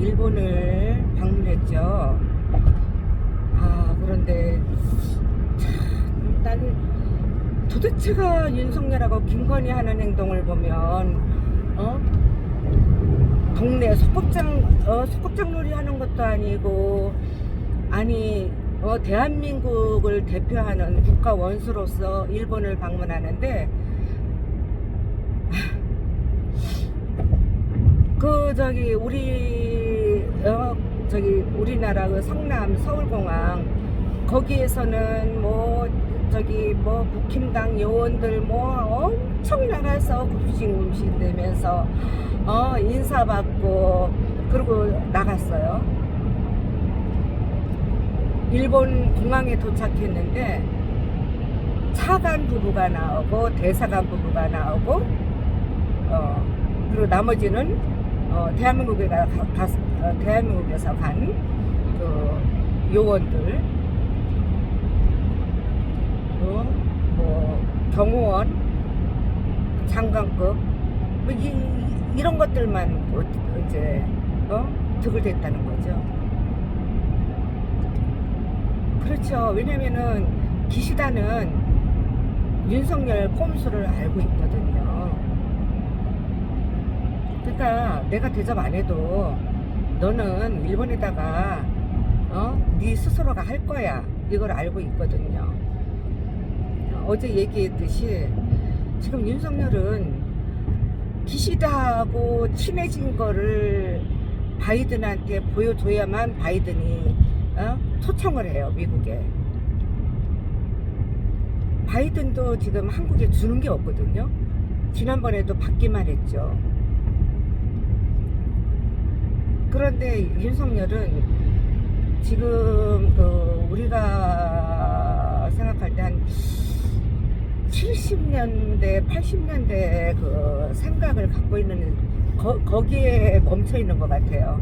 일본을 방문했죠. 아 그런데 참, 난 도대체가 윤석열하고 김건희 하는 행동을 보면 어 동네 소꿉장 어 소꿉장놀이 하는 것도 아니고 아니 어 대한민국을 대표하는 국가 원수로서 일본을 방문하는데 그 저기 우리 어 저기 우리나라 그 성남 서울공항 거기에서는 뭐 저기 뭐 국힘당 요원들 뭐 엄청 나가서 굽신굽신 되면서 어 인사받고 그리고 나갔어요. 일본 공항에 도착했는데 차관 부부가 나오고 대사관 부부가 나오고 어 그리고 나머지는 어 대한민국에 가, 가 어, 대한민국에서 간 그 요원들 어, 뭐 경호원 장관급 뭐 이, 이런 것들만 어, 이제 어 득을댔다는 거죠. 그렇죠. 왜냐면은 기시다는 윤석열 꼼수를 알고 있거든요. 그러니까 내가 대접 안 해도 너는 일본에다가 어? 네 스스로가 할 거야. 이걸 알고 있거든요. 어제 얘기했듯이 지금 윤석열은 기시다하고 친해진 거를 바이든한테 보여줘야만 바이든이 어? 초청을 해요 미국에 바이든도 지금 한국에 주는 게 없거든요 지난번에도 받기만 했죠 그런데 윤석열은 지금 그 우리가 생각할 때 한 70년대, 80년대 그 생각을 갖고 있는 거, 거기에 멈춰 있는 것 같아요.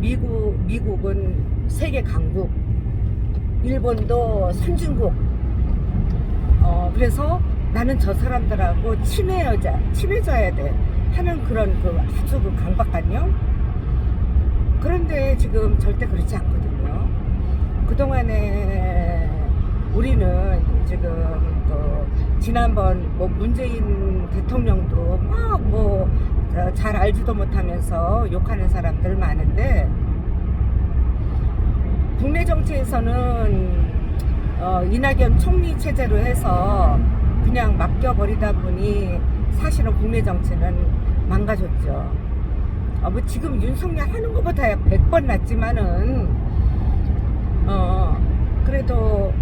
미국, 미국은 세계 강국, 일본도 선진국. 어, 그래서 나는 저 사람들하고 친해져야 돼. 하는 그런 그 아주 그 강박관념? 그런데 지금 절대 그렇지 않거든요. 그동안에 우리는 지금 그 지난번 뭐 문재인 대통령도 막 뭐 잘 알지도 못하면서 욕하는 사람들 많은데 국내 정치에서는 어, 이낙연 총리 체제로 해서 그냥 맡겨버리다 보니 사실은 국내 정치는 망가졌죠. 어, 뭐 지금 윤석열 하는 것보다 100번 낫지만은 어 그래도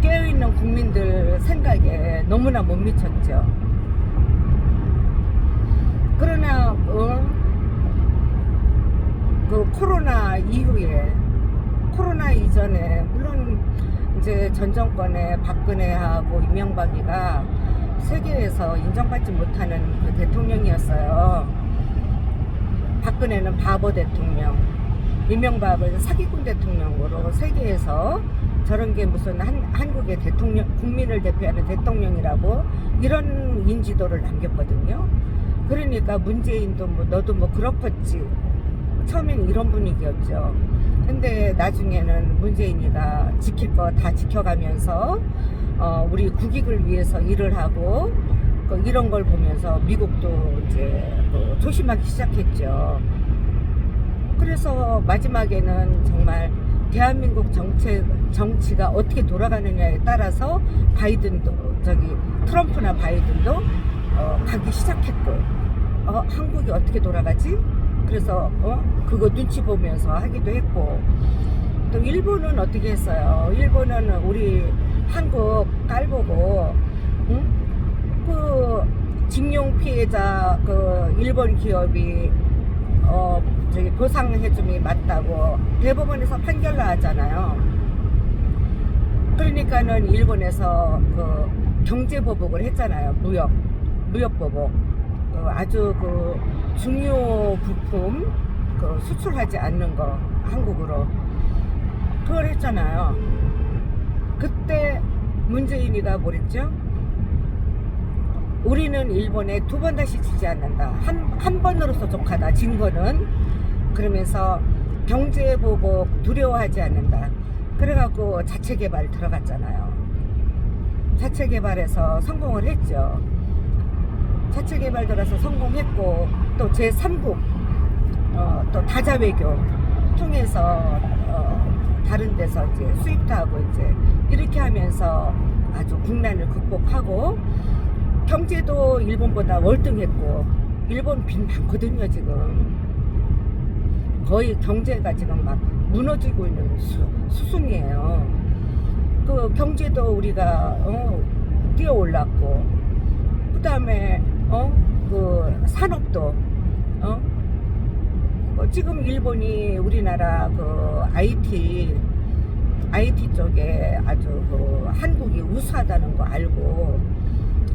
깨어있는 국민들 생각에 너무나 못 미쳤죠. 그러나 어, 그 코로나 이후에 코로나 이전에 물론 이제 전 정권의 박근혜하고 이명박이가 세계에서 인정받지 못하는 그 대통령이었어요. 박근혜는 바보 대통령, 이명박은 사기꾼 대통령으로 세계에서 저런 게 무슨 한, 한국의 대통령, 국민을 대표하는 대통령이라고 이런 인지도를 남겼거든요. 그러니까 문재인도 뭐 너도 뭐 그렇겠지. 처음엔 이런 분위기였죠. 근데 나중에는 문재인이가 지킬 거 다 지켜가면서 어, 우리 국익을 위해서 일을 하고 그 이런 걸 보면서 미국도 이제 그 조심하기 시작했죠. 그래서 마지막에는 정말 대한민국 정치, 정치가 어떻게 돌아가느냐에 따라서 바이든도 저기 트럼프나 바이든도 어, 가기 시작했고 어, 한국이 어떻게 돌아가지? 그래서 어, 그거 눈치 보면서 하기도 했고 또 일본은 어떻게 했어요? 일본은 우리 한국 깔보고 응? 그 징용 피해자 그 일본 기업이 어 저기 보상해줌이 맞다고 대법원에서 판결 나왔잖아요. 그러니까는 일본에서 그 경제 보복을 했잖아요. 무역 무역 보복. 그 아주 그 중요 부품 그 수출하지 않는 거 한국으로 그걸 했잖아요. 그때 문재인이가 뭐랬죠? 우리는 일본에 두 번 다시 지지 않는다. 한, 한 번으로서 족하다. 진 거는. 그러면서 경제 보복 두려워하지 않는다. 그래갖고 자체 개발 들어갔잖아요. 자체 개발에서 성공을 했죠. 자체 개발 들어서 성공했고 또 제3국 어, 또 다자 외교 통해서 어, 다른 데서 이제 수입도 하고 이제 이렇게 하면서 아주 국난을 극복하고 경제도 일본보다 월등했고 일본 빚 많거든요 지금 거의 경제가 지금 막 무너지고 있는 수, 수순이에요. 그 경제도 우리가 어, 뛰어 올랐고 그 다음에 어 그 산업도 어 어, 지금 일본이 우리나라 그 IT IT 쪽에 아주 그 한국이 우수하다는 거 알고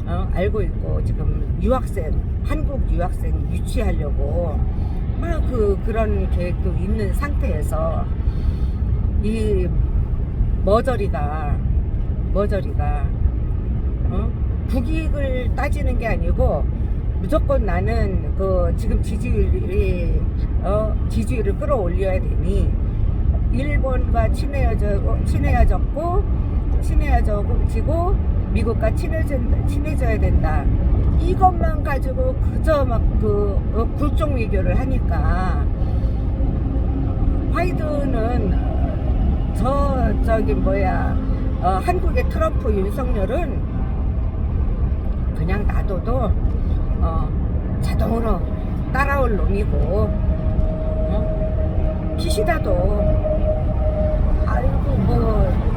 어, 알고 있고 지금 유학생 한국 유학생 유치하려고 막 그 그런 계획도 있는 상태에서 이 머저리가 머저리가 어? 국익을 따지는 게 아니고 무조건 나는 그 지금 지지율이 어 지지율을 끌어올려야 되니 일본과 친해져 친해졌고 친해지고 미국과 친해져 친해져야 된다. 이것만 가지고 그저 막그 어, 굴종 외교를 하니까 바이든은 저 저기 뭐야 어, 한국의 트럼프 윤석열은 그냥 놔둬도 어, 자동으로 따라올 놈이고 어? 기시다도 아이고 뭐 응?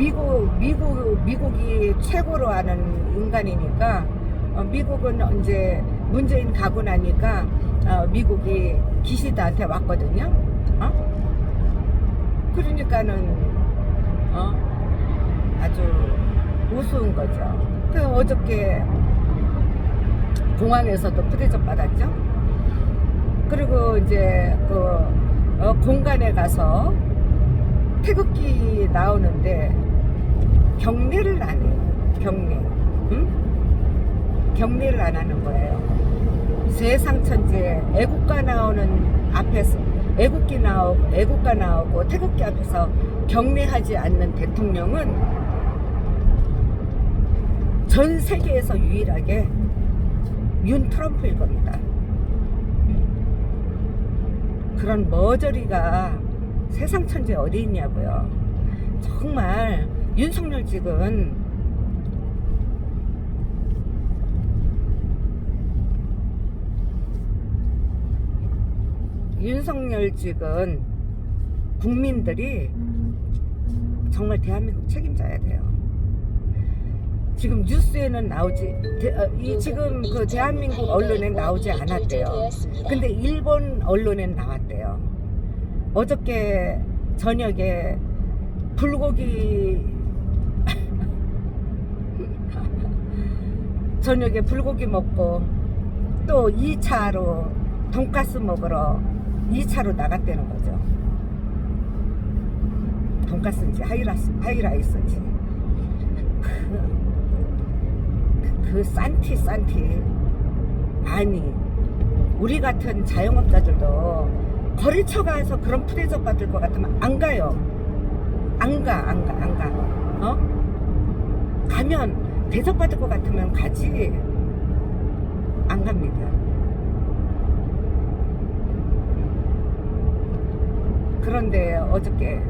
미국 미국 미국이 최고로 아는 인간이니까 어, 미국은 이제 문재인 가고 나니까 어, 미국이 기시다한테 왔거든요. 어? 그러니까는 어? 아주 우스운 거죠. 그 어저께 공항에서도 푸대접 받았죠. 그리고 이제 그 어, 공간에 가서 태극기 나오는데 경례를 안 해요. 경례. 응? 경례를 안 하는 거예요. 세상 천지에 애국가 나오는 앞에서 애국기 나오 애국가 나오고 태극기 앞에서 경례하지 않는 대통령은 전 세계에서 유일하게 윤 트럼프일 겁니다. 그런 머저리가 세상 천지에 어디 있냐고요. 정말 윤석열 측은 윤석열 측은 국민들이 정말 대한민국 책임져야 돼요. 지금 뉴스에는 나오지 대- 어, 이 지금 그 대한민국 언론에 나오지 않았대요. 근데 일본 언론엔 나왔대요. 어저께 저녁에 불고기 저녁에 불고기 먹고 또 2차로 돈가스 먹으러 2차로 나갔다는 거죠. 돈가스인지 하이라스, 하이라이스인지 그, 그 산티 산티 아니 우리 같은 자영업자들도 거래처 가서 그런 푸대접 받을 것 같으면 안 가요. 안 가, 안 가, 안 가. 어? 가면 대접 받을 것 같으면 가지. 안 갑니다. 그런데 어저께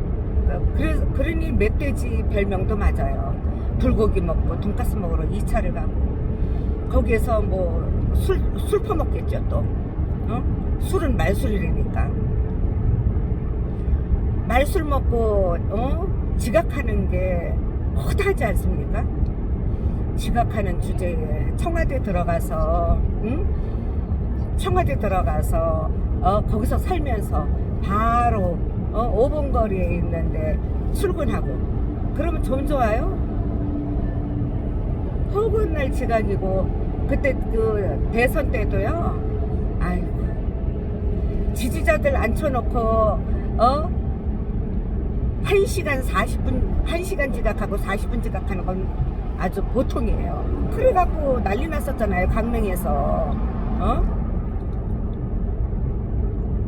그- 그래서 그러니 멧돼지 별명도 맞아요. 불고기 먹고 돈가스 먹으러 2차를 가고 거기에서 뭐술술 퍼먹겠죠 또. 어? 술은 말술이니까. 말술 먹고 어? 지각하는 게 허다하지 않습니까? 지각하는 주제에 청와대 들어가서 응? 청와대 들어가서 어, 거기서 살면서 바로 어, 5분 거리에 있는데 출근하고 그러면 좀 좋아요? 허구한 날 지각이고 그때 그 대선 때도요 아이고 지지자들 앉혀놓고 어? 1시간 40분 1시간 지각하고 40분 지각하는 건 아주 보통이에요. 그래갖고 난리 났었잖아요. 강릉에서. 어?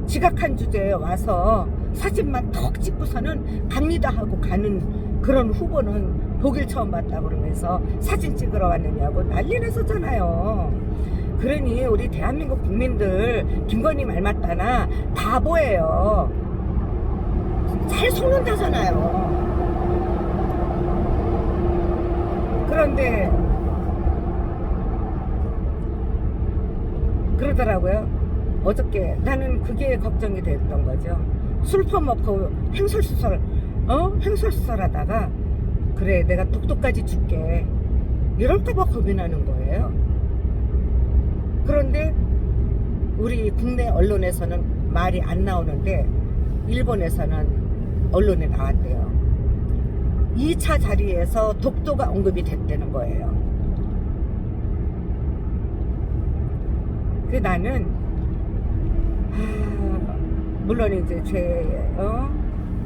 지각한 주제에 와서 사진만 턱 찍고서는 갑니다 하고 가는 그런 후보는 보길 처음 봤다 그러면서 사진 찍으러 왔느냐고 난리 났었잖아요. 그러니 우리 대한민국 국민들 김건희 말 맞다나 바보예요. 잘 속는다잖아요. 그런데 그러더라고요. 어저께 나는 그게 걱정이 됐던 거죠. 술 퍼먹고 횡설수설, 어? 횡설수설 하다가 그래 내가 독도까지 줄게. 이럴까봐 겁이 나는 거예요. 그런데 우리 국내 언론에서는 말이 안 나오는데 일본에서는 언론에 나왔대요. 2차 자리에서 독도가 언급이 됐다는 거예요. 그 나는 아, 물론 이제 제 어?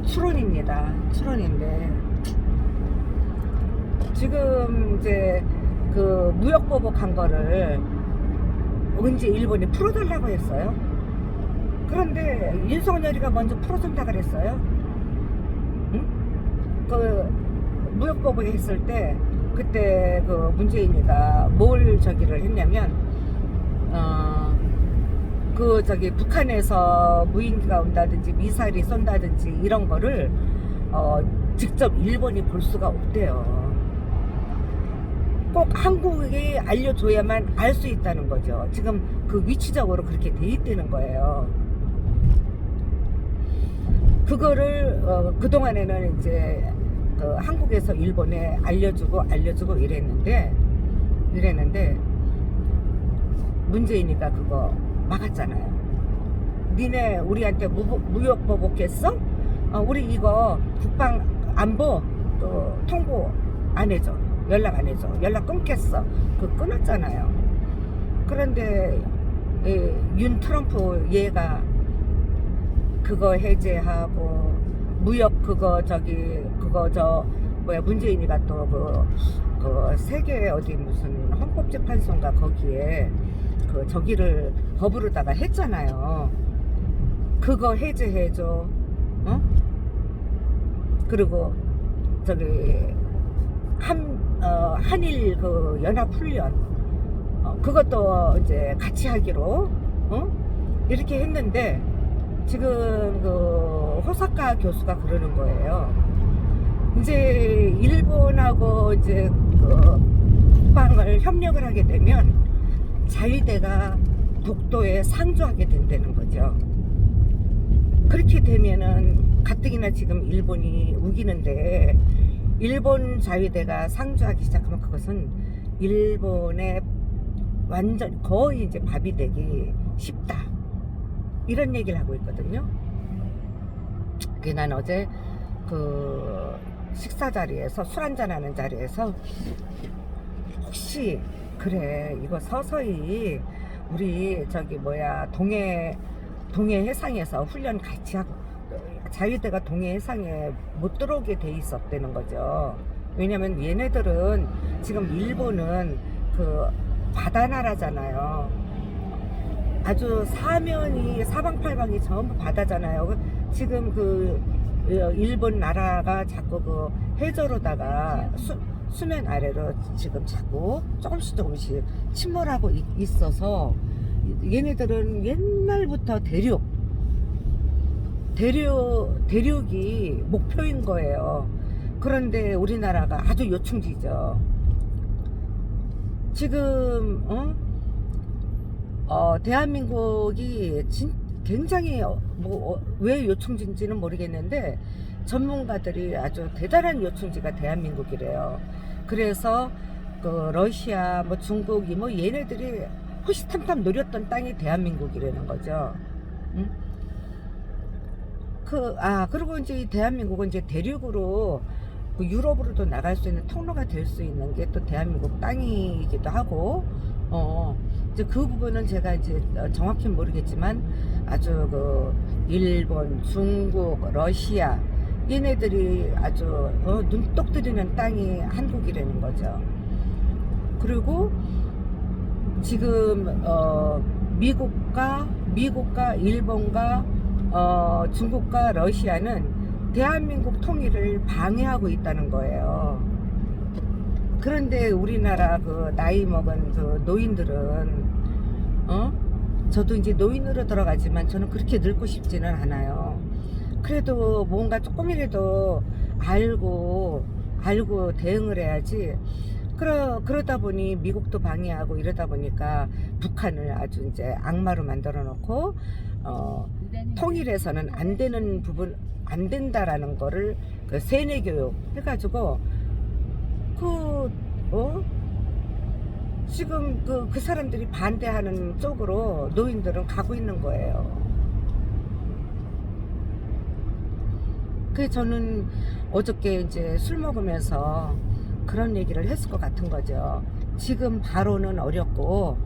추론입니다. 추론인데 지금 이제 그 무역 보복한 거를 언제 일본이 풀어달라고 했어요. 그런데 윤석열이가 먼저 풀어준다 그랬어요. 응? 그 무역 보복 했을 때 그때 그 문재인이가 뭘 저기를 했냐면 어, 그 저기 북한에서 무인기가 온다든지 미사일이 쏜다든지 이런 거를 어, 직접 일본이 볼 수가 없대요. 꼭 한국에 알려줘야만 알 수 있다는 거죠. 지금 그 위치적으로 그렇게 돼 있다는 거예요. 그거를 어, 그동안에는 이제 그 한국에서 일본에 알려주고 알려주고 이랬는데 이랬는데 문재인이가 그거 막았잖아요. 니네 우리한테 무, 무역 보복했어? 어, 우리 이거 국방 안보 또 통보 안 해줘. 연락 안 해줘. 연락 끊겠어. 그 끊었잖아요. 그런데 이, 윤 트럼프 얘가 그거 해제하고 무역 그거 저기 그거 저 뭐야 문재인이가 또그 그 세계 어디 무슨 헌법재판소인가 거기에 그 저기를 법으로다가 했잖아요. 그거 해제해줘. 어? 그리고 저기 한 어, 한일 그 연합 훈련 어, 그것도 이제 같이 하기로 어? 이렇게 했는데 지금 그 호사카 교수가 그러는 거예요. 이제 일본하고 이제 그 국방을 협력을 하게 되면 자위대가 독도에 상주하게 된다는 거죠. 그렇게 되면은 가뜩이나 지금 일본이 우기는데 일본 자위대가 상주하기 시작하면 그것은 일본의 완전 거의 이제 밥이 되기 쉽다. 이런 얘기를 하고 있거든요. 그게 난 어제 그 식사 자리에서 술 한잔 하는 자리에서 혹시 그래 이거 서서히 우리 저기 뭐야 동해 동해 해상에서 훈련 같이 하고 자위대가 동해 해상에 못 들어오게 돼 있었다는 거죠. 왜냐면 얘네들은 지금 일본은 그 바다 나라잖아요. 아주 사면이 사방팔방이 전부 바다잖아요. 그 지금 그 어, 일본 나라가 자꾸 그 해저로다가 수, 수면 아래로 지금 자꾸 조금씩 조금씩 침몰하고 있, 있어서 얘네들은 옛날부터 대륙 대륙 대륙이 목표인 거예요. 그런데 우리나라가 아주 요충지죠. 지금 어? 어, 대한민국이 진, 굉장히 어, 뭐, 어, 왜 요충지인지는 모르겠는데 전문가들이 아주 대단한 요충지가 대한민국이래요. 그래서 그 러시아, 뭐 중국이 뭐 얘네들이 호시탐탐 노렸던 땅이 대한민국이라는 거죠. 응? 그, 아, 그리고 이제 이 대한민국은 이제 대륙으로 그 유럽으로도 나갈 수 있는 통로가 될 수 있는 게 또 대한민국 땅이기도 하고, 어, 이제 그 부분은 제가 이제 정확히 모르겠지만 아주 그 일본, 중국, 러시아 얘네들이 아주 어, 눈독 들이는 땅이 한국이라는 거죠. 그리고 지금 어, 미국과 미국과 일본과 어, 중국과 러시아는 대한민국 통일을 방해하고 있다는 거예요. 그런데 우리나라 그 나이 먹은 그 노인들은 어? 저도 이제 노인으로 들어가지만 저는 그렇게 늙고 싶지는 않아요. 그래도 뭔가 조금이라도 알고 알고 대응을 해야지. 그러 그러다 보니 미국도 방해하고 이러다 보니까 북한을 아주 이제 악마로 만들어 놓고 어 통일해서는 안 되는 부분 안 된다라는 거를 그 세뇌 교육 해가지고 그 어? 지금 그, 그 사람들이 반대하는 쪽으로 노인들은 가고 있는 거예요. 그 저는 어저께 이제 술 먹으면서 그런 얘기를 했을 것 같은 거죠. 지금 바로는 어렵고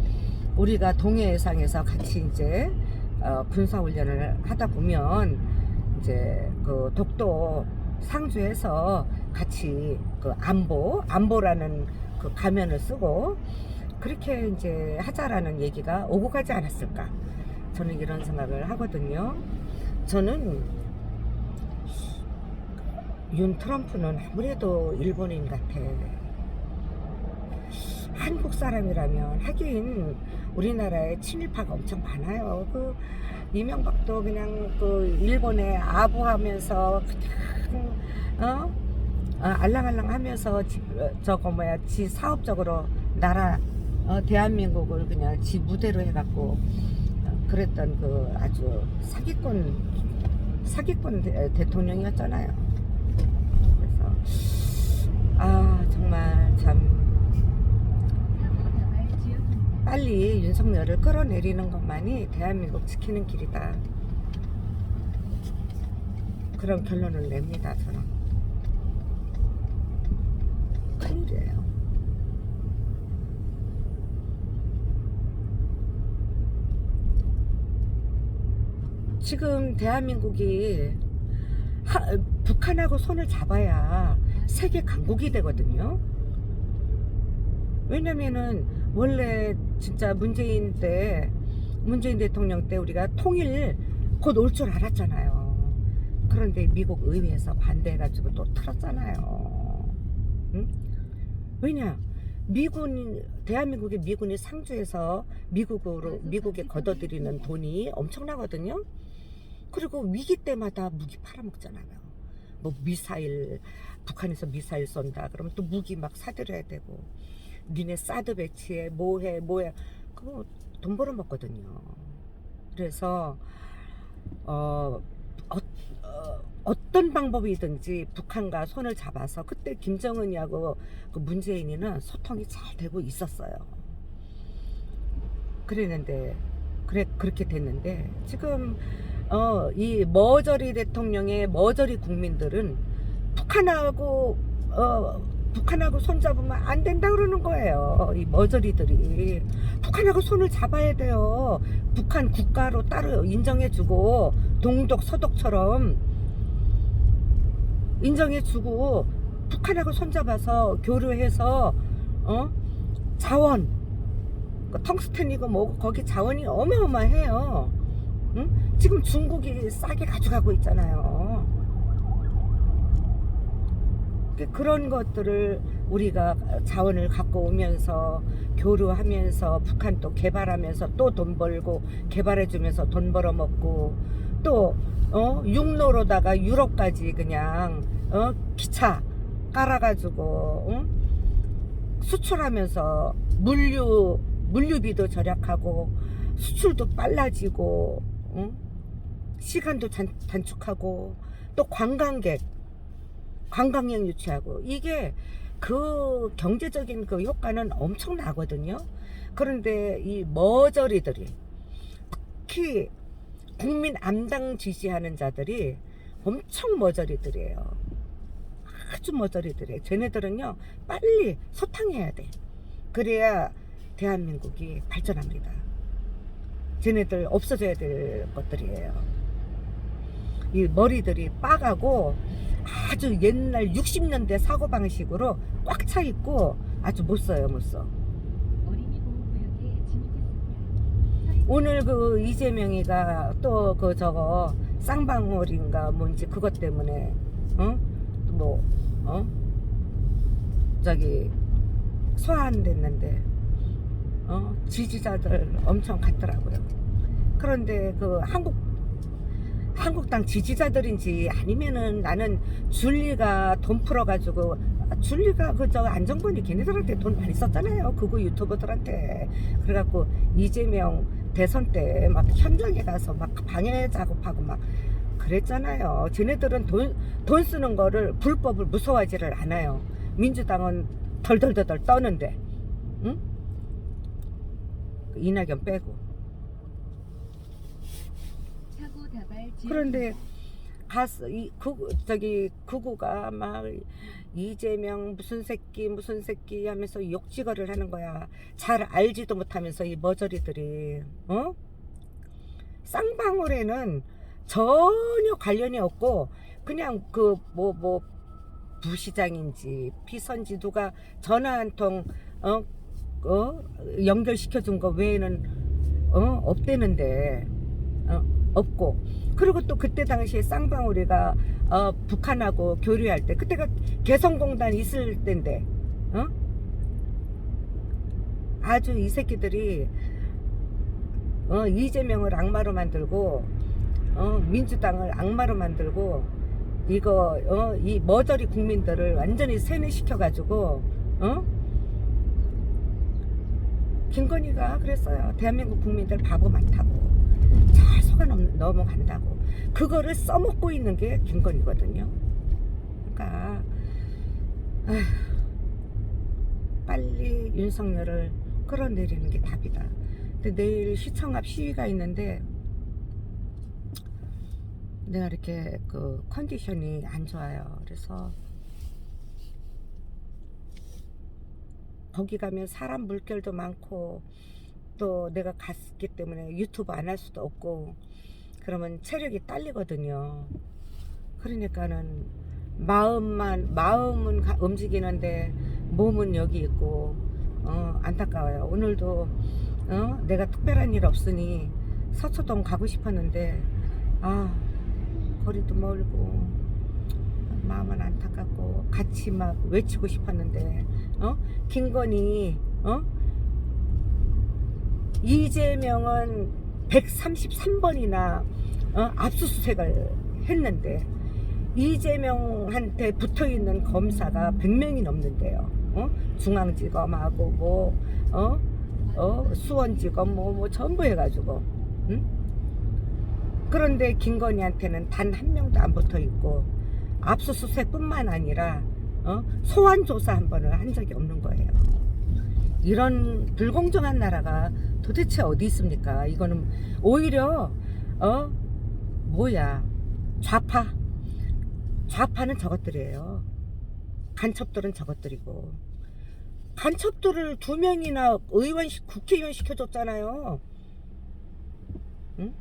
우리가 동해상에서 같이 이제 어, 군사 훈련을 하다 보면 이제 그 독도 상주에서 같이 그 안보 안보라는 그 가면을 쓰고 그렇게 이제 하자라는 얘기가 오고 가지 않았을까 저는 이런 생각을 하거든요. 저는 윤 트럼프는 아무래도 일본인 같아. 한국 사람이라면 하긴 우리나라에 친일파가 엄청 많아요. 그 이명박도 그냥 그 일본에 아부하면서 그냥 어? 어, 알랑알랑하면서 지, 어, 저거 뭐야 지 사업적으로 나라 어, 대한민국을 그냥 지 무대로 해갖고 어, 그랬던 그 아주 사기꾼 사기꾼 대, 대통령이었잖아요. 그래서 아 정말 참 빨리 윤석열을 끌어내리는 것만이 대한민국 지키는 길이다. 그런 결론을 냅니다, 저는. 큰일이에요. 지금 대한민국이 하- 북한하고 손을 잡아야 세계 강국이 되거든요. 왜냐면은 원래 진짜 문재인 때 문재인 대통령 때 우리가 통일 곧 올 줄 알았잖아요. 그런데 미국 의회에서 반대해가지고 또 틀었잖아요. 응? 왜냐? 미군 대한민국의 미군이 상주해서 미국으로 미국에 걷어들이는 돈이 엄청나거든요. 그리고 위기 때마다 무기 팔아먹잖아요. 뭐 미사일 북한에서 미사일 쏜다 그러면 또 무기 막 사들여야 되고 니네 사드 배치해 뭐해 뭐해 그거 돈 벌어 먹거든요. 그래서 어, 어, 어, 떤 방법이든지 북한과 손을 잡아서 그때 김정은이하고 그 문재인이는 소통이 잘 되고 있었어요. 그랬는데 그래 그렇게 됐는데 지금 어, 이 머저리 대통령의 머저리 국민들은 북한하고 어, 북한하고 손잡으면 안 된다 그러는 거예요. 이 머저리들이 북한하고 손을 잡아야 돼요. 북한 국가로 따로 인정해주고 동독 서독처럼 인정해주고 북한하고 손잡아서 교류해서 어 자원 그 텅스텐이고 뭐고 거기 자원이 어마어마해요. 응? 지금 중국이 싸게 가져가고 있잖아요. 그- 그런 것들을 우리가 자원을 갖고 오면서 교류하면서 북한 또 개발하면서 또 돈 벌고 개발해주면서 돈 벌어 먹고 또 어? 육로로다가 유럽까지 그냥 어? 기차 깔아가지고 응? 수출하면서 물류 물류비도 절약하고 수출도 빨라지고 응? 시간도 단, 단축하고 또 관광객 관광객 유치하고 이게 그 경제적인 그 효과는 엄청나거든요. 그런데 이 머저리들이 특히 국민 암당 지지하는 자들이 엄청 머저리들이에요. 아주 머저리들이에요. 쟤네들은요 빨리 소탕해야 돼. 그래야 대한민국이 발전합니다. 쟤네들 없어져야 될 것들이에요. 이 머리들이 빠가고 아주 옛날 60년대 사고 방식으로 꽉 차 있고 아주 못 써요 못 써. 오늘 그 이재명이가 또 그 저거 쌍방울인가 뭔지 그것 때문에 어뭐 어? 저기 소환됐는데 어 지지자들 엄청 갔더라고요. 그런데 그 한국 한국당 지지자들인지 아니면은 나는 줄리가 돈 풀어가지고 아, 줄리가 그 저 안정권이 걔네들한테 돈 많이 썼잖아요. 그거 유튜버들한테 그래갖고 이재명 대선 때 막 현장에 가서 막 방해 작업하고 막 그랬잖아요. 쟤네들은 돈, 돈 쓰는 거를 불법을 무서워하지를 않아요. 민주당은 덜덜덜덜 떠는데, 응? 이낙연 빼고 다발 지역 그런데 가서 이 그, 저기 구구가 막 이재명 무슨 새끼 무슨 새끼 하면서 욕지거리를 하는 거야. 잘 알지도 못하면서 이 머저리들이 어? 쌍방울에는 전혀 관련이 없고 그냥 그 뭐뭐 부시장인지 피선지 누가 전화 한통 어? 어? 연결시켜 준 거 외에는 어? 없대는데 어? 없고 그리고 또 그때 당시에 쌍방울이가 어, 북한하고 교류할 때 그때가 개성공단 있을 때인데 어? 아주 이 새끼들이 어, 이재명을 악마로 만들고 어, 민주당을 악마로 만들고 이거 어, 이 머저리 국민들을 완전히 세뇌시켜 가지고 어? 김건희가 그랬어요. 대한민국 국민들 바보 많다고. 잘 속아 넘, 넘어간다고. 그거를 써먹고 있는 게 김건희거든요. 그러니까 아휴, 빨리 윤석열을 끌어내리는 게 답이다. 근데 내일 시청 앞 시위가 있는데 내가 이렇게 그 컨디션이 안 좋아요. 그래서 거기 가면 사람 물결도 많고 또 내가 갔기 때문에 유튜브 안 할 수도 없고 그러면 체력이 딸리거든요. 그러니까는 마음만 마음은 가- 움직이는데 몸은 여기 있고 어, 안타까워요. 오늘도 어, 내가 특별한 일 없으니 서초동 가고 싶었는데 아 거리도 멀고 마음은 안타깝고 같이 막 외치고 싶었는데 어 김건희 어 이재명은 133번이나 어? 압수수색을 했는데 이재명한테 붙어 있는 검사가 100명이 넘는데요. 어? 중앙지검하고 뭐 어? 어? 수원지검 뭐, 뭐 전부 해가지고 응? 그런데 김건희한테는 단 한 명도 안 붙어 있고 압수수색뿐만 아니라 어? 소환 조사 한 번을 한 적이 없는 거예요. 이런 불공정한 나라가 도대체 어디 있습니까? 이거는 오히려 어 뭐야 좌파 좌파는 저것들이에요. 간첩들은 저것들이고 간첩들을 두 명이나 의원 시- 국회의원 시켜줬잖아요. 응?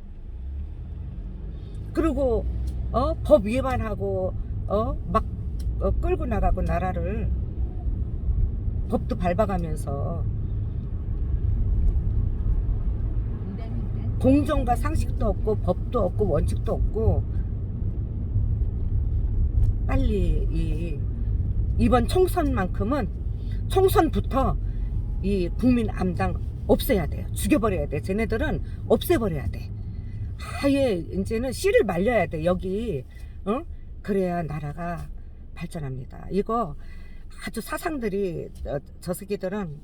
그리고 어 법 위반하고 어막 어, 끌고 나가고 나라를 법도 밟아가면서 공정과 상식도 없고 법도 없고 원칙도 없고 빨리 이 이번 총선만큼은 총선부터 이 국민 암당 없애야 돼요. 죽여버려야 돼. 쟤네들은 없애버려야 돼. 아예 이제는 씨를 말려야 돼. 여기 어? 그래야 나라가 발전합니다. 이거 아주 사상들이 어, 저 새끼들은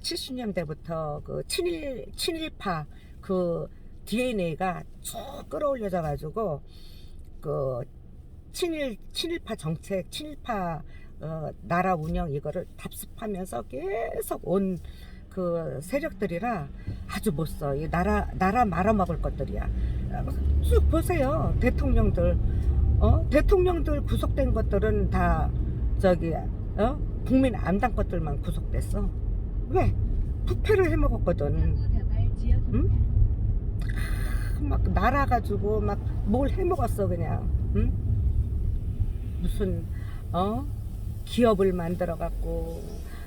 70년대부터 그 친일 친일파 그 DNA가 쭉 끌어올려져 가지고 그 친일 친일파 정책, 친일파 어, 나라 운영 이거를 답습하면서 계속 온 그 세력들이라 아주 못 써. 이 나라 나라 말아먹을 것들이야. 쭉 보세요. 대통령들 어 대통령들 구속된 것들은 다 저기 어 국민 암당 것들만 구속됐어. 왜? 부패를 해먹었거든. 지역입니다. 막 날아가지고 막 뭘 해먹었어 그냥 응? 무슨 어 기업을 만들어 갖고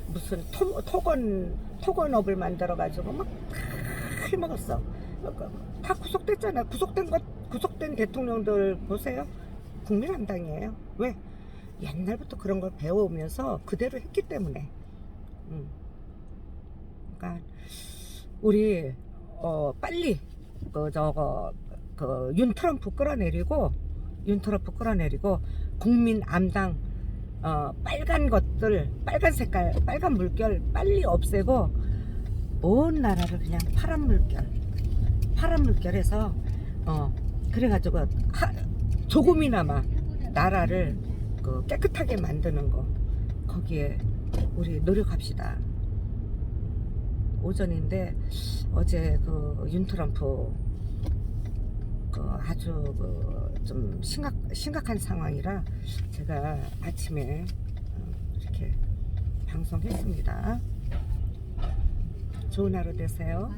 무슨 토, 토건 토건업을 만들어 가지고 막 많이 먹었어. 다 구속됐잖아. 구속된 것, 구속된 대통령들 보세요. 국민한당이에요. 왜? 옛날부터 그런 걸 배워오면서 그대로 했기 때문에. 음. 그러니까 우리 어 빨리 그 저거 그 윤 트럼프 끌어내리고 윤 트럼프 끌어내리고 국민 암당 어 빨간 것들 빨간 색깔 빨간 물결 빨리 없애고 온 나라를 그냥 파란 물결 파란 물결에서 어 그래가지고 하, 조금이나마 나라를 그 깨끗하게 만드는 거 거기에 우리 노력합시다. 오전인데 어제 그 윤 트럼프 그 아주 그 좀 심각 심각한 상황이라 제가 아침에 어, 이렇게 방송했습니다. 좋은 하루 되세요.